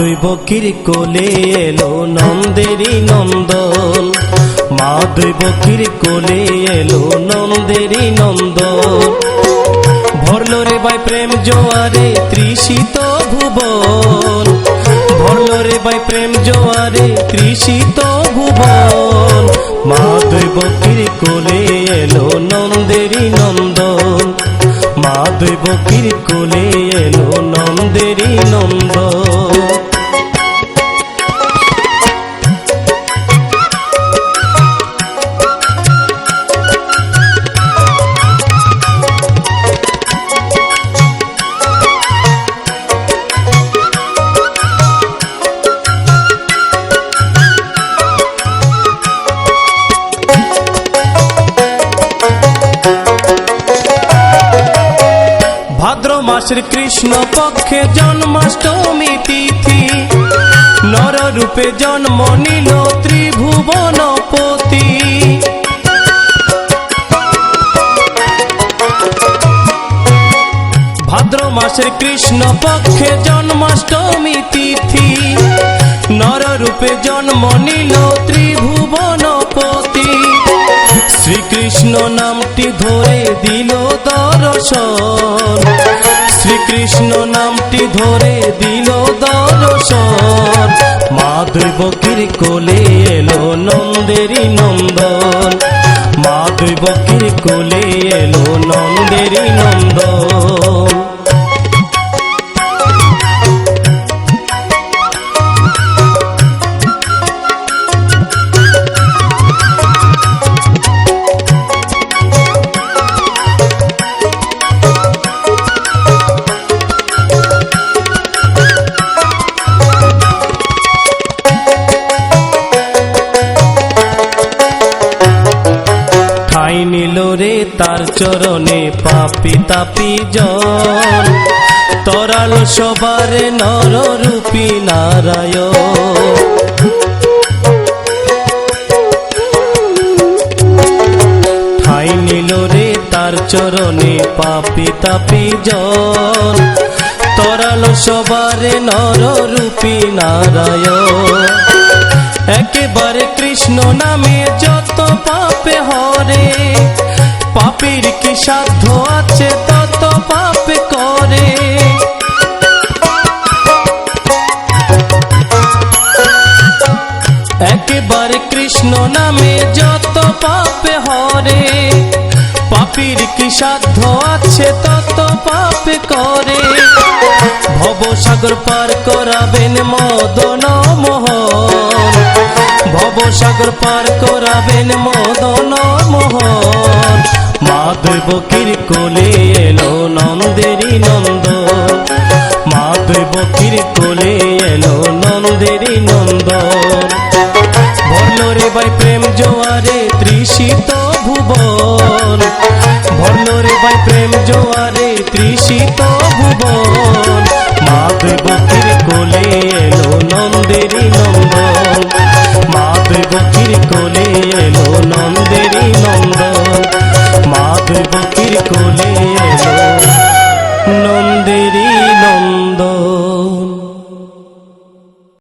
দুই বকির কোলে এলো নন্দেরি নন্দন। মা দুই বকির কোলে এলো নন্দেরি নন্দন। ভরল রে বাই প্রেম জোয়ারে তৃষিত ভুবন। ভরল রে বাই প্রেম জোয়ারে তৃষিত ভুবন। মা দুই বকির কোলে এলো নন্দেরি নন্দন। মা দুই বকির কোলে এলো নন্দেরি নন্দন। ভাদ্র মাসের কৃষ্ণ পক্ষে জন্মাষ্টমী তিথি। নর রূপে জন্ম নিল ত্রিভুবনপতি ভাদ্র মাসের কৃষ্ণ পক্ষে জন্মাষ্টমী তিথি। নর রূপে জন্ম নিল ত্রিভুবনপতি শ্রীকৃষ্ণ নামটি ধরে দিল দর্শন। শ্রীকৃষ্ণ নামটি ধরে দিল দর্শন। মা বকির কোলে এলো নন্দেরি নন্দন। মা বকির কোলে এলো নন্দেরি নন্দন। ঠাই নিল রে তার চরণে পাপি তাপি জন। তরাল সবারে নর রূপী নারায়ণ। ঠাই চরণে পাপি তাপি জন। তরাল সবারে নর রূপী নারায়ণ। একেবারে কৃষ্ণ নামে যত পাপে হরে, পাপের কি সাধ্য আছে তত পাপ করে। একেবারে কৃষ্ণ নামে যত পাপে হরে, পাপির কি সাধ্য আছে তত পাপ করে। ভবসাগর পার করাবেন মদন মোহন। ভবসাগর পার করাবেন মদন মোহন। মাধব বকির কোলে এলো নন্দেরি নন্দন। মাধব বকির কোলে এলো নন্দেরি নন্দন। ভরল বাই প্রেম জোয়ারে তৃষিত ভুবন। ভরল বাই প্রেম জোয়ারে তৃষিত ভুবন। মাধব বকির কোলে এলো নন্দেরি যুবতীর কোলে নন্দেরী